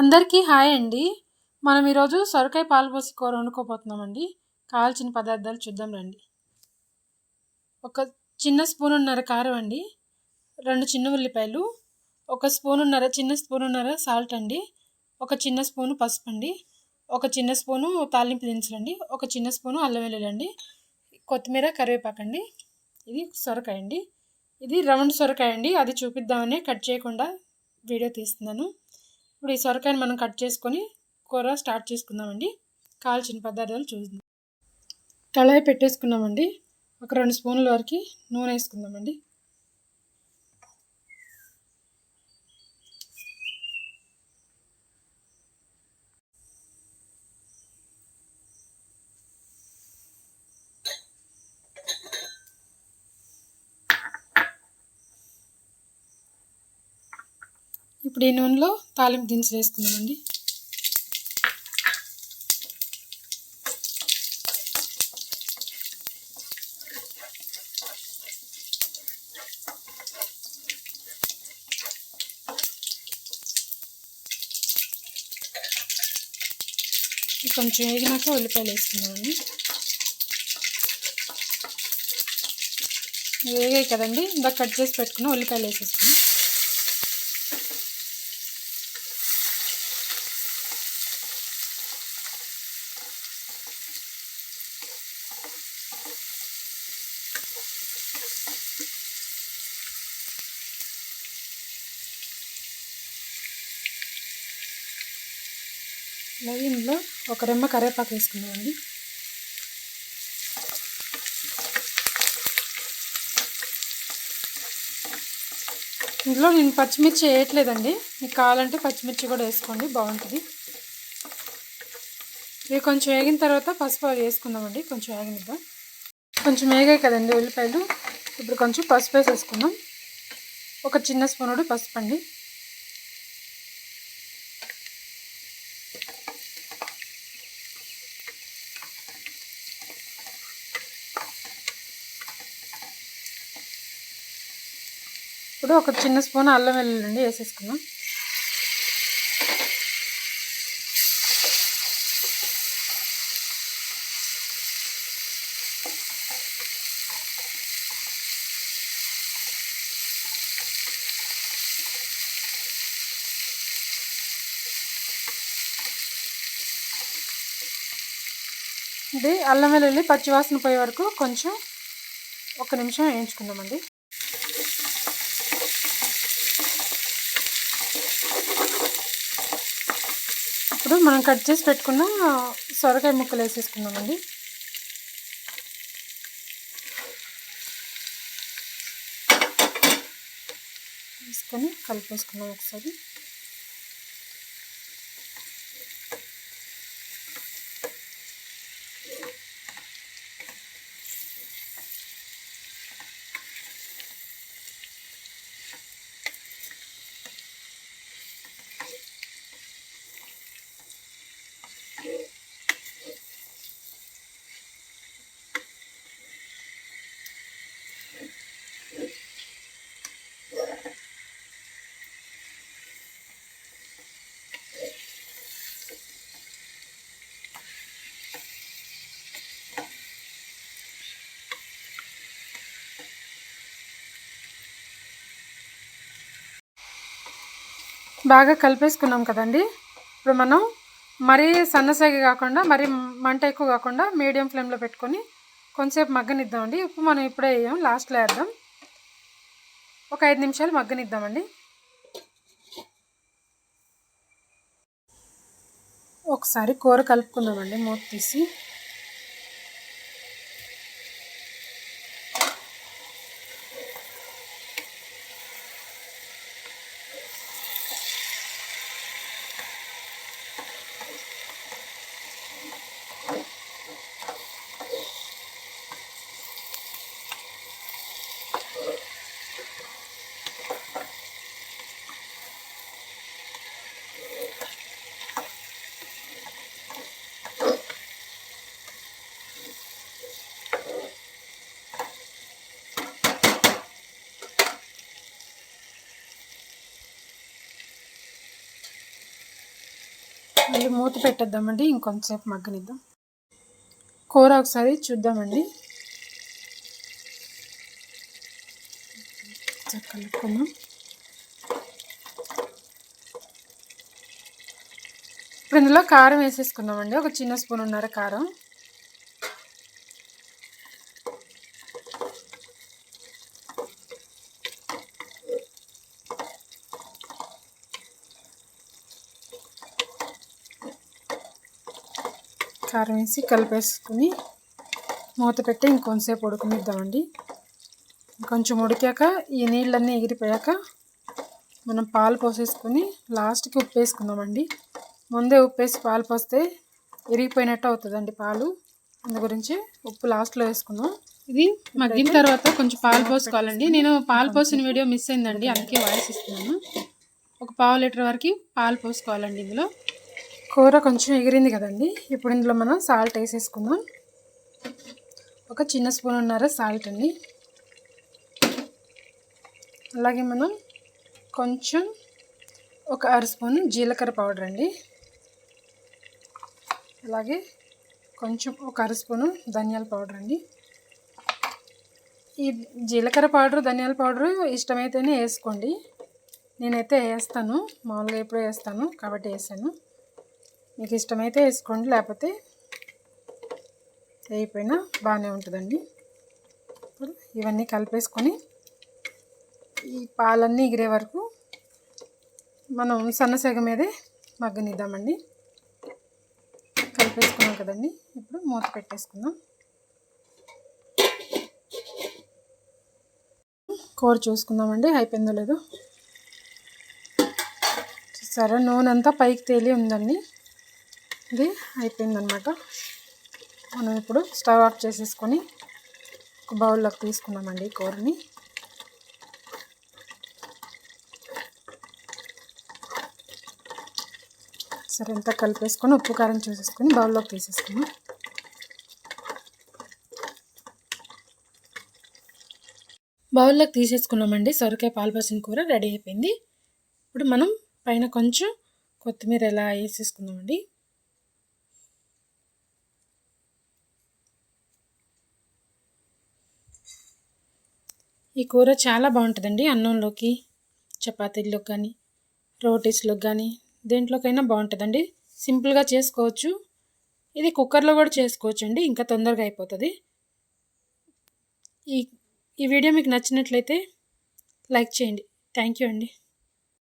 అందరికీ హాయ్ అండి. మనం ఈరోజు సొరకాయ పాలపోసి కూర వండుకోబోతున్నామండి. కావాల్సిన పదార్థాలు చూద్దాం రండి. ఒక చిన్న స్పూనున్నర కారం అండి. రెండు చిన్న ఉల్లిపాయలు ఒక స్పూనున్నర చిన్న స్పూనున్నర సాల్ట్ అండి. ఒక చిన్న స్పూను పసుపు అండి. ఒక చిన్న స్పూను తాలింపు దించులండి ఒక చిన్న స్పూను అల్లం వెల్లుల్లండి కొత్తిమీర కరివేపాకు అండి. ఇది సొరకాయ అండి. ఇది రౌండ్ సొరకాయ అండి. అది చూపిద్దామని కట్ చేయకుండా వీడియో తీస్తున్నాను. ఇప్పుడు ఈ సొరకాయని మనం కట్ చేసుకొని కూర స్టార్ట్ చేసుకుందామండి. కాల్చిన పదార్థాలు చూద్దాం. కళాయి పెట్టేసుకున్నామండి. ఒక రెండు స్పూన్ల వరకు నూనె వేసుకుందామండి. ఇప్పుడు ఈ నూనెలో తాలింపు దినుసులు వేసుకుందామండి. కొంచెం వేగినాక ఉల్లిపాయలు వేసుకుందామండి. వేగాయి కదండి ఇందాక కట్ చేసి పెట్టుకున్న ఉల్లిపాయలు వేసేసుకున్నాం అలాగే ఇందులో ఒక రెమ్మ కరివేపాకు వేసుకున్నామండి ఇందులో నేను పచ్చిమిర్చి వేయట్లేదండి. మీకు కావాలంటే పచ్చిమిర్చి కూడా వేసుకోండి బాగుంటుంది. ఇవి కొంచెం వేగిన తర్వాత పసుపు వేసుకుందామండి కొంచెం వేగనిద్దాం. కొంచెం వేగాయి కదండి ఉల్లిపాయలు. ఇప్పుడు కొంచెం పసుపు వేసేసుకుందాం. ఒక చిన్న స్పూనుడు పసుపు అండి. ఇప్పుడు ఒక చిన్న స్పూన్ అల్లం వెల్లుల్లి వేసేసుకున్నాం ఇది అల్లం వెల్లుల్లి పచ్చివాసన పోయే వరకు కొంచెం ఒక నిమిషం వేయించుకుందామండి. ఇప్పుడు మనం కట్ చేసి పెట్టుకున్న సొరకాయ ముక్కలు వేసేసుకున్నామండి వేసుకొని కలిపేసుకున్నాం ఒకసారి. బాగా కలిపేసుకున్నాం కదండి. ఇప్పుడు మనం మరీ సన్నసాగ కాకుండా మరీ మంట ఎక్కువ కాకుండా మీడియం ఫ్లేమ్లో పెట్టుకొని కొంచెంసేపు మగ్గనిద్దామండి. ఉప్పు మనం ఇప్పుడే వేయం లాస్ట్లో వేద్దాం. ఒక ఐదు నిమిషాలు మగ్గనిద్దామండి. ఒకసారి కూర కలుపుకుందామండి మూత తీసి. మళ్ళీ మూత పెట్టేద్దామండి ఇంకొంతసేపు మగ్గనిద్దాం. కూర ఒకసారి చూద్దామండి. కలుపుకుందాం. ఇప్పుడు ఇందులో కారం వేసేసుకుందామండి ఒక చిన్న స్పూన్ ఉన్నర కారం. కారం వేసి కలిపేసుకుని మూత పెట్టి ఇంకొంతసేపు ఉడకనిద్దామండి. కొంచెం ఉడికాక ఈ నీళ్ళన్నీ ఎగిరిపోయాక మనం పాలు పోసేసుకొని లాస్ట్కి ఉప్పు వేసుకుందామండి ముందే ఉప్పు వేసి పాలు పోస్తే ఇరిగిపోయినట్టు అవుతుందండి పాలు. అందు గురించి ఉప్పు లాస్ట్లో వేసుకుందాం. ఇది మగ్గిన తర్వాత కొంచెం పాలు పోసుకోవాలండి. నేను పాలు పోసిన వీడియో మిస్ అయిందండి అందుకే వాయిస్ ఇస్తున్నాను. ఒక పావు లీటర్ వరకు పాలు పోసుకోవాలండి ఇందులో. కూర కొంచెం ఎగిరింది కదండి. ఇప్పుడు ఇందులో మనం సాల్ట్ వేసేసుకుందాం. ఒక చిన్న స్పూన్ ఉన్నారా సాల్ట్ అండి. అలాగే మనం కొంచెం ఒక అర స్పూన్ జీలకర్ర పౌడర్ అండి. అలాగే కొంచెం ఒక అర స్పూను ధనియాల పౌడర్ అండి. ఈ జీలకర్ర పౌడర్ ధనియాల పౌడర్ ఇష్టమైతేనే వేసుకోండి. నేనైతే వేస్తాను. మామూలుగా ఎప్పుడూ వేస్తాను. కాబట్టి వేసాను. మీకు ఇష్టమైతే వేసుకోండి లేకపోతే వేయిపోయినా బాగానే ఉంటుందండి. ఇవన్నీ కలిపేసుకొని ఈ పాలన్నీ ఎగిరే వరకు మనం సన్నసగ మీదే మగ్గనిద్దామండి. కలిపేసుకున్నాం కదండి ఇప్పుడు మూత పెట్టేసుకుందాం. కూర చూసుకుందామండి అయిపోయిందో లేదో. చూసారా నూనె అంతా పైకి తేలి ఉందండి. ఇది అయిపోయిందనమాట మనం ఇప్పుడు స్టవ్ ఆఫ్ చేసేసుకొని ఒక బౌల్లోకి తీసుకున్నామండి కూరని. సరే అంతా కలిపేసుకొని ఉప్పు కారం చూసేసుకొని బౌల్లోకి తీసేసుకున్నాం బౌల్లోకి తీసేసుకున్నామండి. సొరకాయ పాలపసిన కూర రెడీ అయిపోయింది. ఇప్పుడు మనం పైన కొంచెం కొత్తిమీర ఎలా వేసేసుకుందామండి. ఈ కూర చాలా బాగుంటుందండి. అన్నంలోకి చపాతీల్లో కానీ రోటీస్లో కానీ దేంట్లోకైనా బాగుంటుందండి. సింపుల్గా చేసుకోవచ్చు. ఇది కుక్కర్లో కూడా చేసుకోవచ్చు అండి ఇంకా తొందరగా అయిపోతుంది. ఈ ఈ వీడియో మీకు నచ్చినట్లయితే లైక్ చేయండి. థ్యాంక్ యూ అండి.